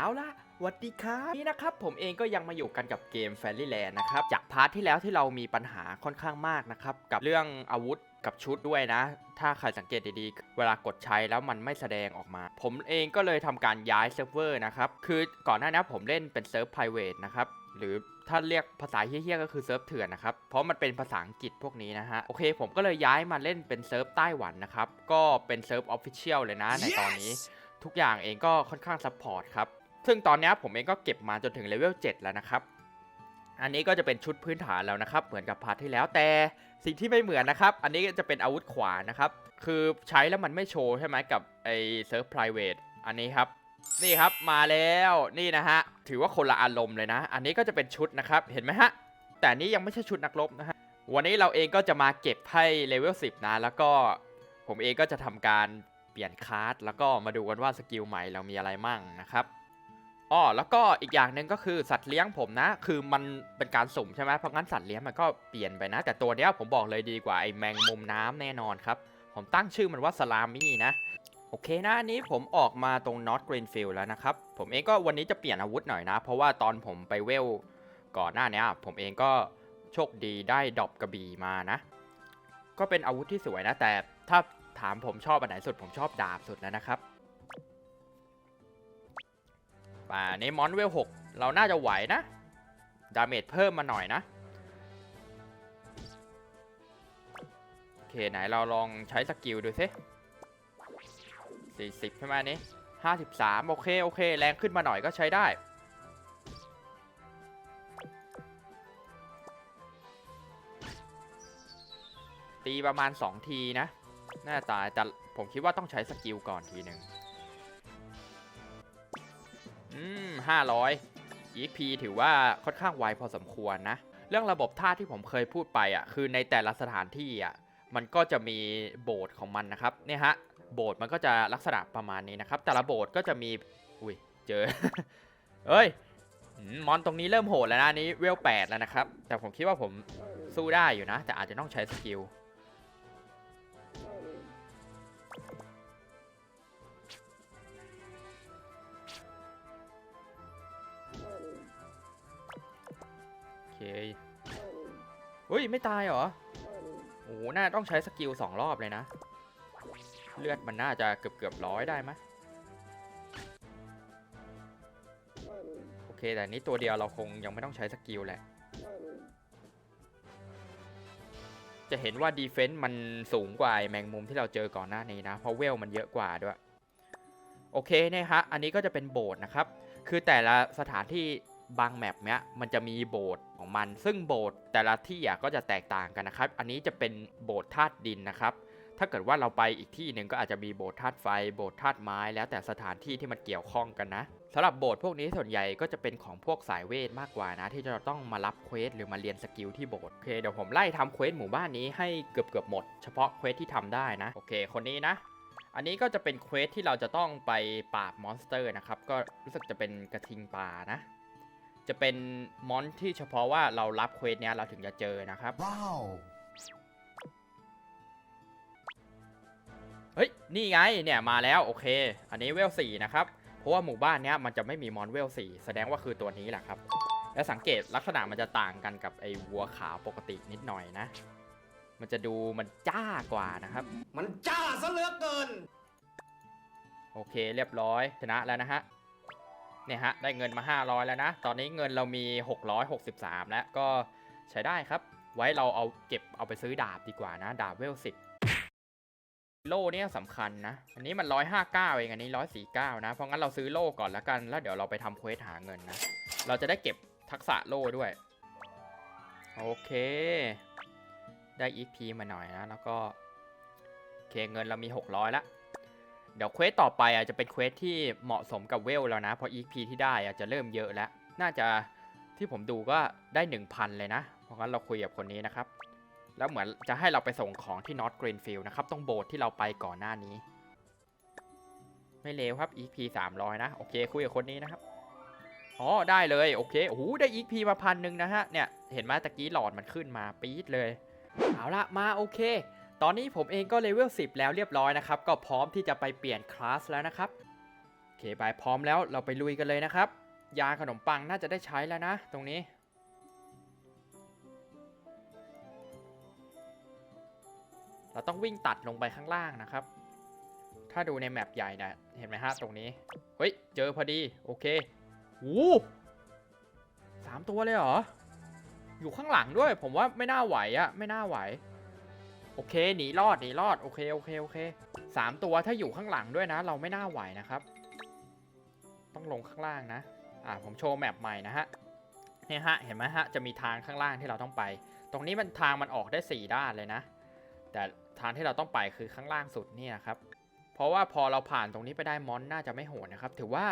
เอาล่ะสวัสดีครับนี่นะครับผมเองก็ยังมาอยู่กันกับเกม f a i r y Land นะครับจากพาร์ทที่แล้วที่เรามีปัญหาค่อนข้างมากนะครับกับเรื่องอาวุธกับชุดด้วยนะ ถ้าใครสังเกตดีๆ เวลากดใช้แล้วมันไม่แสดงออกมา ผมเองก็เลยทำการย้ายเซิร์ฟเวอร์นะครับคือก่อนหน้านี้ผมเล่นเป็นเซิร์ฟ private นะครับหรือถ้าเรียกภาษาเฮี้ยๆก็คือเซิร์ฟเถื่อนนะครับ เพราะมันเป็นภาษาอังกฤษพวกนี้นะฮะ โอเค ผมก็เลยย้ายมาเล่นเป็นเซิร์ฟไต้หวันนะครับ ก็เป็นเซิร์ฟออฟฟิเชียลเลยนะ ในตอนนี้ ทุกอย่างเองก็ค่อนข้างซัพพอร์ตครับ ซึ่งตอนนี้ผมเองก็เก็บมาจนถึงเลเวล7แล้วนะครับ อันนี้ก็จะเป็นชุดพื้นฐานแล้วนะครับ เหมือนกับพาร์ทที่แล้วแต่สิ่งที่ไม่เหมือนนะครับ อันนี้จะเป็นอาวุธขวานนะครับ คือใช้แล้วมันไม่โชว์ใช่ไหมกับไอเซิร์ฟ private อันนี้ครับ นี่ครับมาแล้วนี่นะฮะ ถือว่าคนละอารมณ์เลยนะ อันนี้ก็จะเป็นชุดนะครับ เห็นไหมฮะ แต่นนี้ยังไม่ใช่ชุดนักรบนะฮะ วันนี้เราเองก็จะมาเก็บให้เลเวล10 นะ แล้วก็ผมเองก็จะทำการเปลี่ยนคาร์ดแล้วก็มาดูกันว่าสกิลใหม่เรามีอะไรมั่งนะครับ อ้อแล้วก็อีกอย่างหนึ่งก็คือสัตว์เลี้ยงผมนะ คือมันเป็นการสุ่มใช่ไหมเพราะงั้นสัตว์เลี้ยงมันก็เปลี่ยนไปนะ แต่ตัวเนี้ยผมบอกเลยดีกว่าไอ้แมงมุมน้ำแน่นอนครับ ผมตั้งชื่อมันว่าสลามี่นะ โอเคนะอันนี้ผมออกมาตรง North Greenfield แล้วนะครับ ผมเองก็วันนี้จะเปลี่ยนอาวุธหน่อยนะ เพราะว่าตอนผมไปเวลก่อนหน้านี้ผมเองก็โชคดีได้ดอปกระบี่มานะ ก็เป็นอาวุธที่สวยนะ แต่ถ้าถามผมชอบอันไหนสุดผมชอบดาบสุดแล้วนะครับ ป่าในมอนเวล6เราน่าจะไหวนะ ดาเมจเพิ่มมาหน่อยนะ โอเค ไหนเราลองใช้สกิลดูซิ40 ใช่ไหมนนี้53 โอเค โอเค แรงขึ้นมาหน่อยก็ใช้ได้ ตีประมาณ 2 ทีนะ น่าตายแต่ผมคิดว่าต้องใช้สกิลก่อนทีหนึ่ง อืม500 EP ถือว่าค่อนข้างไวพอสมควรนะ เรื่องระบบท่าที่ผมเคยพูดไปอะคือในแต่ละสถานที่อะมันก็จะมีโบสถ์ของมันนะครับเนี่ยฮะโบสถ์มันก็จะลักษณะประมาณนี้นะครับ แต่ละโบสถ์ก็จะมีอุ้ยเจอเอ้ยมอนตรงนี้เริ่มโหดแล้วนะนนี้เวล8แล้วนะครับ แต่ผมคิดว่าผมสู้ได้อยู่นะ แต่อาจจะต้องใช้สกิล เคอุ้ยไม่ตายเหรอโอ้โหน่าต้องใช้สกิลสองรอบเลยนะ เลือดมันน่าจะเกือบเกือบร้อยได้ไหมโอเคแต่นี้ตัวเดียวเราคงยังไม่ต้องใช้สกิลแหละ จะเห็นว่าดีเฟนต์มันสูงกว่าไอแมงมุมที่เราเจอก่อนหน้านี้นะ เพราะเวลมันเยอะกว่าด้วย โอเคเนี่ยฮะ อันนี้ก็จะเป็นโบสถ์นะครับ คือแต่ละสถานที่ บางแมปเนี้ยมันจะมีโบสถ์ของมัน ซึ่งโบสถ์แต่ละที่อะก็จะแตกต่างกันนะครับ อันนี้จะเป็นโบสถ์ธาตุดินนะครับ ถ้าเกิดว่าเราไปอีกที่หนึ่งก็อาจจะมีโบสถ์ธาตุไฟ โบสถ์ธาตุไม้ แล้วแต่สถานที่ที่มันเกี่ยวข้องกันนะสำหรับโบสถ์พวกนี้ส่วนใหญ่ก็จะเป็นของพวกสายเวทมากกว่านะ ที่จะต้องมารับเควสหรือมาเรียนสกิลที่โบสถ์โอเคเดี๋ยวผมไล่ทำเควสหมู่บ้านนี้ให้เกือบเกือบหมด เฉพาะเควสที่ทำได้นะโอเค คนนี้นะอันนี้ก็จะเป็นเควสที่เราจะต้องไปปราบมอนสเตอร์นะครับ ก็รู้สึกจะเป็นกระทิงป่านะ จะเป็นมอนที่เฉพาะว่าเรารับเควสเนี้ยเราถึงจะเจอนะครับ Wow. เฮ้ย นี่ไงเนี่ยมาแล้วโอเค อันนี้เวล4นะครับ เพราะว่าหมู่บ้านเนี้ยมันจะไม่มีมอนเวล4แสดงว่าคือตัวนี้แหละครับ และสังเกตลักษณะมันจะต่างกันกับไอ้วัวขาวปกตินิดหน่อยนะ มันจะดูมันจ้ากว่านะครับ มันจ้าซะเหลือเกิน โอเคเรียบร้อยชนะแล้วนะฮะ เนี่ยฮะได้เงินมา 500 แล้วนะ ตอนนี้เงินเรามี 663 แล้วก็ใช้ได้ครับ ไว้เราเอาเก็บเอาไปซื้อดาบดีกว่านะ ดาบเวล10โล่เนี่ยสำคัญนะ อันนี้มัน 159 เองอันนี้ 149 นะ เพราะงั้นเราซื้อโล่ก่อนแล้วกัน แล้วเดี๋ยวเราไปทำเควสหาเงินนะ เราจะได้เก็บทักษะโล่ด้วย โอเค ได้ EP มาหน่อยนะ แล้วก็ โอเคเงินเรามี 600ละ เดี๋ยวเควสต่อไปอะจะเป็นเควสที่เหมาะสมกับเวลแล้วนะ เพราะ EP ที่ได้อะจะเริ่มเยอะแล้ว น่าจะที่ผมดูก็ได้ 1,000 เลยนะ เพราะงั้นเราคุยกับคนนี้นะครับ แล้วเหมือนจะให้เราไปส่งของที่ North Greenfield นะครับตรงโบสถ์ที่เราไปก่อนหน้านี้ ไม่เลวครับ EP 300 นะ โอเค คุยกับคนนี้นะครับ อ๋อ ได้เลย โอเค โอ้โห ได้ EP มาพันหนึ่งนะฮะ เนี่ย เห็นไหมตะกี้หลอดมันขึ้นมาปี๊ดเลย เอาละมาโอเค ตอนนี้ผมเองก็เลเวล10 แล้วเรียบร้อยนะครับ ก็พร้อมที่จะไปเปลี่ยนคลาสแล้วนะครับโอเคไปพร้อมแล้วเราไปลุยกันเลยนะครับ ยาขนมปังน่าจะได้ใช้แล้วนะ ตรงนี้เราต้องวิ่งตัดลงไปข้างล่างนะครับ ถ้าดูในแมปใหญ่นะเห็นไหมฮะตรงนี้ เฮ้ย เจอพอดี โอเคหูสามตัวเลยเหรอ อยู่ข้างหลังด้วย ผมว่าไม่น่าไหวอะไม่น่าไหว โอเคหนีรอดหนีรอดโอเคโอเคโอเคสามตัวถ้าอยู่ข้างหลังด้วยนะ เราไม่น่าไหวนะครับ ต้องลงข้างล่างนะ อ่าผมโชว์แมปใหม่นะฮะเนี่ยฮะเห็นไหมฮะจะมีทางข้างล่างที่เราต้องไป ตรงนี้มันทางมันออกได้ 4 ด้านเลยนะ แต่ทางที่เราต้องไปคือข้างล่างสุดเนี่ยครับเพราะว่าพอเราผ่านตรงนี้ไปได้มอนน่าจะไม่โหดนะครับ ถือว่า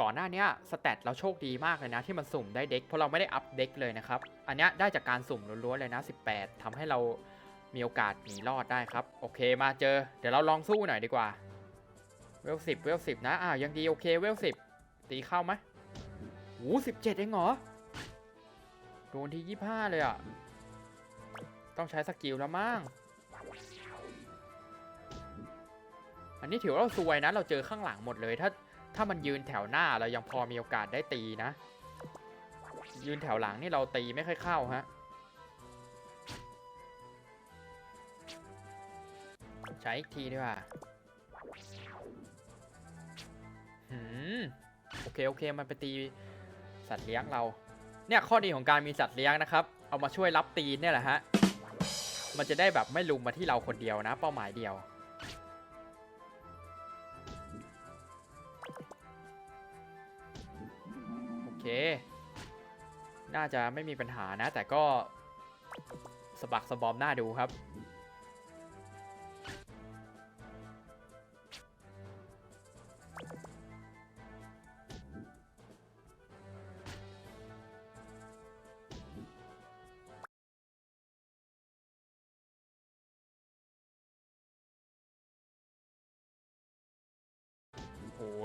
ก่อนหน้านี้สแตทเราโชคดีมากเลยนะ ที่มันสุ่มได้เด็กเพราะเราไม่ได้อัพเด็กเลยนะครับ อันนี้ได้จากการสุ่มล้วนๆเลยนะ 18ทำให้เรา มีโอกาสหนีรอดได้ครับ โอเคมาเจอ เดี๋ยวเราลองสู้หน่อยดีกว่า เวลสิบเวลสิบนะอ่ายังดีโอเคเวลสิบตีเข้าไหมโอ้สิบเจ็ดเองเหรอ โดนที่ยี่ห้าเลยอะ ต้องใช้สกิลแล้วมั้ง อันนี้ถือว่าเราซวยนะ เราเจอข้างหลังหมดเลย ถ้าถ้ามันยืนแถวหน้าเรายังพอมีโอกาสได้ตีนะ ยืนแถวหลังนี่เราตีไม่ค่อยเข้าฮะ ใช้อีกทีดีกว่าหืมโอเคโอเคมันไปตีสัตว์เลี้ยงเรา เนี่ยข้อดีของการมีสัตว์เลี้ยงนะครับ เอามาช่วยรับตีนเนี่ยแหละฮะ มันจะได้แบบไม่ลุมมาที่เราคนเดียวนะ เป้าหมายเดียว โอเค น่าจะไม่มีปัญหานะ แต่ก็สะบักสะบอมหน้าดูครับ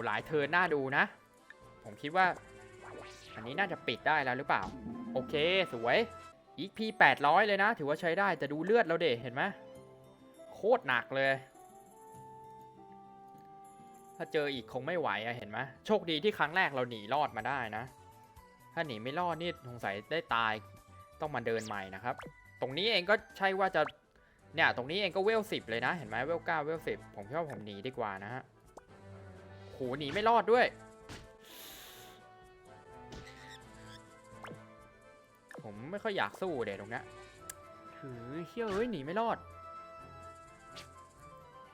หลายเทิร์นน่าดูนะ ผมคิดว่า อันนี้น่าจะปิดได้แล้วหรือเปล่า โอเคสวยอีกพี800 เลยนะ ถือว่าใช้ได้แต่ดูเลือดเราเดเห็นไหมโคตรหนักเลย ถ้าเจออีกคงไม่ไหวอะเห็นไหมโชคดีที่ครั้งแรกเราหนีรอดมาได้นะ ถ้าหนีไม่รอดนี่สงสัยได้ตายต้องมาเดินใหม่นะครับ ตรงนี้เองก็ใช่ว่าจะเนี่ยตรงนี้เองก็เวลสิบเลยนะ เห็นไหมเวลเก้าเวลสิบผมคิดว่าผมหนีดีกว่านะฮะ โหหนีไม่รอดด้วย ผมไม่ค่อยอยากสู้เด็ตรงนี้ถือเฮ้ยเอ้ยหนีไม่รอด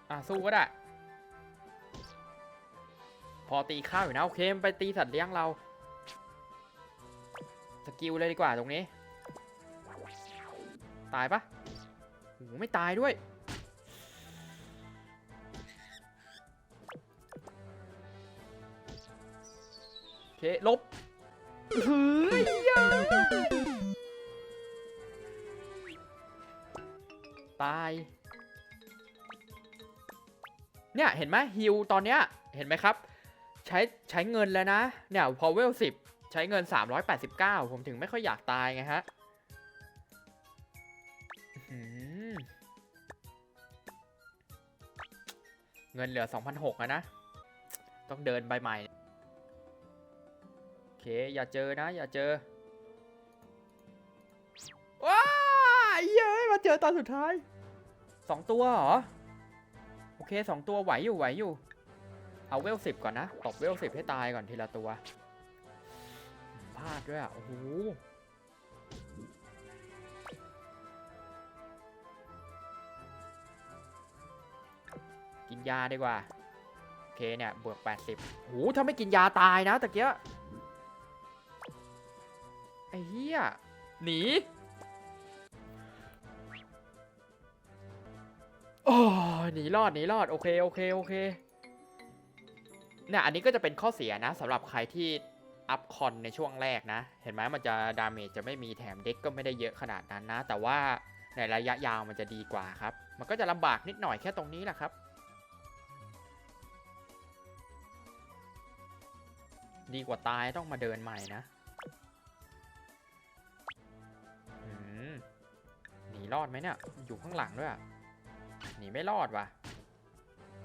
อะสู้ก็ได้ พอตีข้าวอยู่นะโอเคไปตีสัตว์เลี้ยงเรา สกิลเลยดีกว่าตรงนี้ ตายปะโหไม่ตายด้วย เคลบเฮ้ยตาย เนี่ยเห็นไหมฮิวตอนเนี้ยเห็นไหมครับ ใช้ใช้เงินแล้วนะ เนี่ยพอเวลสิบใช้เงิน 389 ผมถึงไม่ค่อยอยากตายไงฮะเงินเหลือ 2,600อะนะ ต้องเดินใบใหม่ เค อย่าเจอนะ อย่าเจอ ว้ายเย้ยมาเจอตอนสุดท้ายสองตัวเหรอ โอเคสองตัวไหวอยู่ไหวอยู่ เอาเวลสิบก่อนนะ ตบเวลสิบให้ตายก่อนทีละตัว พลาดด้วยอะ โอ้โหกินยาดีกว่า โอเคเนี่ยบวก 80โอ้โหถ้าไม่กินยาตายนะตะเกียะ ไอ้เหี้ย หนี โอ้ยหนีรอด หนีรอด โอเค โอเค โอเค เนี่ย อันนี้ก็จะเป็นข้อเสียนะสำหรับใครที่อัพคอนในช่วงแรกนะ เห็นไหมมันจะดาเมจจะไม่มีแถมเด็กก็ไม่ได้เยอะขนาดนั้นนะ แต่ว่าในระยะยาวมันจะดีกว่าครับ มันก็จะลำบากนิดหน่อยแค่ตรงนี้แหละครับดีกว่าตายต้องมาเดินใหม่นะ นีรอดไหมเนี่ย อยู่ข้างหลังด้วยอะหนีไม่รอดว่ะ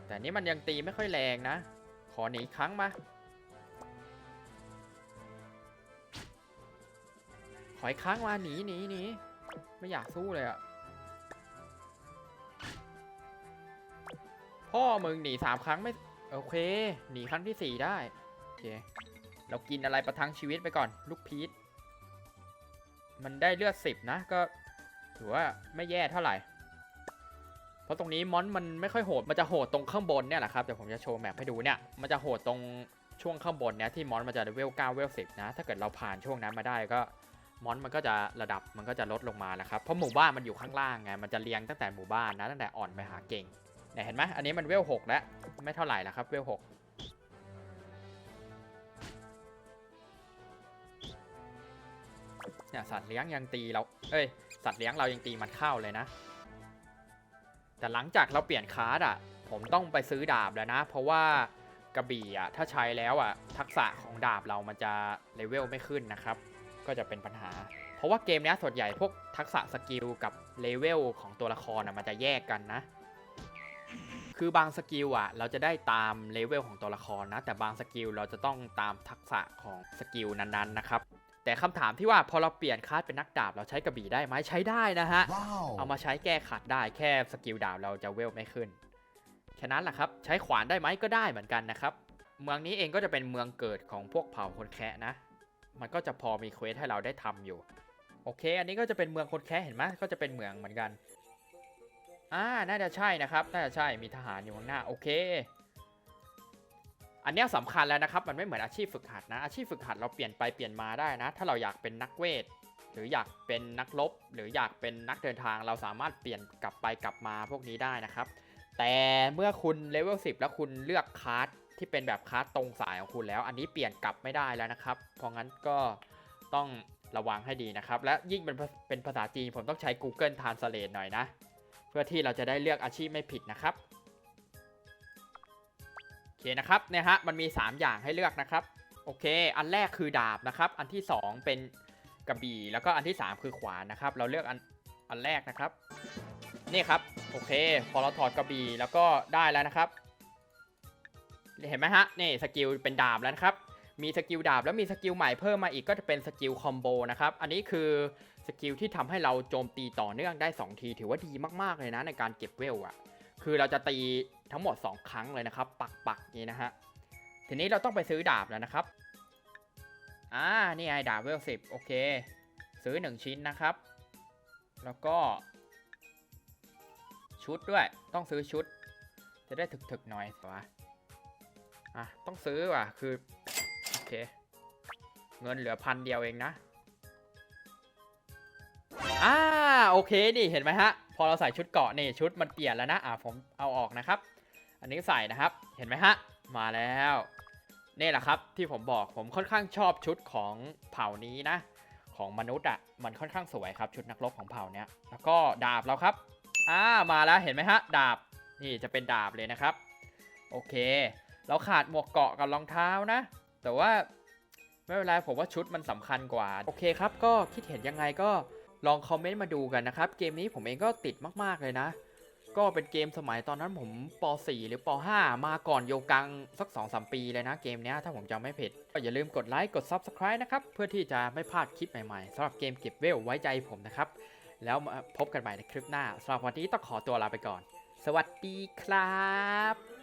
แต่นี่มันยังตีไม่ค่อยแรงนะ ขอหนีครั้งมา ขออีกครั้งมาหนีหนีหนีไม่อยากสู้เลยอะพ่อมึงหนีสามครั้งไม่ โอเค หนีครั้งที่สี่ได้ โอเค เรากินอะไรประทังชีวิตไปก่อน ลูกพีชมันได้เลือดสิบนะ ก็ ถือว่าไม่แย่เท่าไหร่ เพราะตรงนี้มอนมันไม่ค่อยโหด มันจะโหดตรงข้างบนเนี่ยแหละครับ เดี๋ยวผมจะโชว์แมปให้ดูเนี่ย มันจะโหดตรงช่วงข้างบนเนี่ยที่มอนมันจะเลเวล9เลเวล10นะ ถ้าเกิดเราผ่านช่วงนั้นมาได้ก็มอนมันก็จะระดับมันก็จะลดลงมานะครับ เพราะหมู่บ้านมันอยู่ข้างล่างไง มันจะเรียงตั้งแต่หมู่บ้านนะตั้งแต่อ่อนไปหาเก่งเนี่ยเห็นไหมอันนี้มันเวล6แล้วไม่เท่าไหร่แล้วครับเวล6เนี่ยสัตว์เลี้ยงยังตีเรา เอ้ย สัตว์เลี้ยงเรายังตีมันเข้าเลยนะ แต่หลังจากเราเปลี่ยนคาร์ดอะ ผมต้องไปซื้อดาบแล้วนะ เพราะว่ากระบี่อะถ้าใช้แล้วอะทักษะของดาบเรามันจะเลเวลไม่ขึ้นนะครับ ก็จะเป็นปัญหา เพราะว่าเกมนี้ส่วนใหญ่พวกทักษะสกิลกับเลเวลของตัวละครอะมันจะแยกกันนะ คือบางสกิลอะเราจะได้ตามเลเวลของตัวละครนะ แต่บางสกิลเราจะต้องตามทักษะของสกิลนั้นๆนะครับ แต่คำถามที่ว่าพอเราเปลี่ยนคาร์ดเป็นนักดาบเราใช้กระบี่ได้ไหมใช้ได้นะฮะ Wow. เอามาใช้แก้ขัดได้แค่สกิลดาบเราจะเวลไม่ขึ้นฉะนั้นแหละครับใช้ขวานได้ไหมก็ได้เหมือนกันนะครับ เมืองนี้เองก็จะเป็นเมืองเกิดของพวกเผ่าคนแคะนะ มันก็จะพอมีเควสให้เราได้ทำอยู่ โอเค อันนี้ก็จะเป็นเมืองคนแคะเห็นไหมก็จะเป็นเมืองเหมือนกันอ่าน่าจะใช่นะครับ น่าจะใช่มีทหารอยู่ข้างหน้าโอเค อันนี้ยสำคัญแล้วนะครับ มันไม่เหมือนอาชีพฝึกหัดนะ อาชีพฝึกหัดเราเปลี่ยนไปเปลี่ยนมาได้นะ ถ้าเราอยากเป็นนักเวท หรืออยากเป็นนักรบหรืออยากเป็นนักเดินทาง เราสามารถเปลี่ยนกลับไปกลับมาพวกนี้ได้นะครับ แต่เมื่อคุณเลเวล10 แล้วคุณเลือกคาร์ดที่เป็นแบบคาร์ดตรงสายของคุณแล้ว อันนี้เปลี่ยนกลับไม่ได้แล้วนะครับ เพราะงั้นก็ต้องระวังให้ดีนะครับ และยิ่งเป็นภาเป็นภาษาจีนผมต้องใช้ Google Translate หน่อยนะ เพื่อที่เราจะได้เลือกอาชีพไม่ผิดนะครับ นะครับเนี่ยฮะมันมี 3 อย่างให้เลือกนะครับโอเค อันแรกคือดาบนะครับ อันที่ 2 เป็นกระบี่แล้วก็อันที่ 3 คือขวานนะครับ เราเลือกอันอันแรกนะครับ นี่ครับโอเค พอเราถอดกระบี่แล้วก็ได้แล้วนะครับ เห็นไหมฮะนี่สกิลเป็นดาบแล้วนะครับมีสกิลดาบแล้วมีสกิลใหม่เพิ่มมาอีกก็จะเป็นสกิลคอมโบนะครับ อันนี้คือสกิลที่ทำให้เราโจมตีต่อเนื่องได้ 2 ที ถือว่าดีมากๆเลยนะในการเก็บเวลอะ คือเราจะตีทั้งหมด 2 ครั้งเลยนะครับ ปักปักนี้นะฮะ ทีนี้เราต้องไปซื้อดาบแล้วนะครับ อ่า นี่ไงดาบเวลสิบโอเค ซื้อ 1 ชิ้นนะครับ แล้วก็ ชุดด้วย ต้องซื้อชุด จะได้ถึกๆหน่อยสิวะอะ ต้องซื้อว่ะ คือ โอเค เงินเหลือพันเดียวเองนะ อ่า โอเค นี่เห็นไหมฮะ พอเราใส่ชุดเกาะนี่ชุดมันเปลี่ยนแล้วนะอ่าผมเอาออกนะครับ อันนี้ใส่นะครับเห็นไหมฮะมาแล้วนี่แหละครับที่ผมบอกผมค่อนข้างชอบชุดของเผ่านี้นะ ของมนุษย์อะ่ะมันค่อนข้างสวยครับชุดนักรบของเผ่าเนี้ยแล้วก็ดาบเราครับอ่ามาแล้วเห็นไหมฮะดาบนี่จะเป็นดาบเลยนะครับ โอเค เราขาดหมวกเกาะกับรองเท้านะ แต่ว่าไม่เป็นไรผมว่าชุดมันสำคัญกว่า โอเคครับ ก็คิดเห็นยังไงก็ ลองคอมเมนต์มาดูกันนะครับ เกมนี้ผมเองก็ติดมาก ๆ เลยนะ ก็เป็นเกมสมัยตอนนั้นผมป .4 หรือป .5 มาก่อนโยกังสัก 2-3 ปีเลยนะเกมนี้ถ้าผมจำไม่ผิดก็อย่าลืมกดไลค์กด Subscribe นะครับ เพื่อที่จะไม่พลาดคลิปใหม่ๆสำหรับเกมเก็บเวลไว้ใจผมนะครับ แล้วมาพบกันใหม่ในคลิปหน้าสำหรับวันนี้ต้องขอตัวลาไปก่อน สวัสดีครับ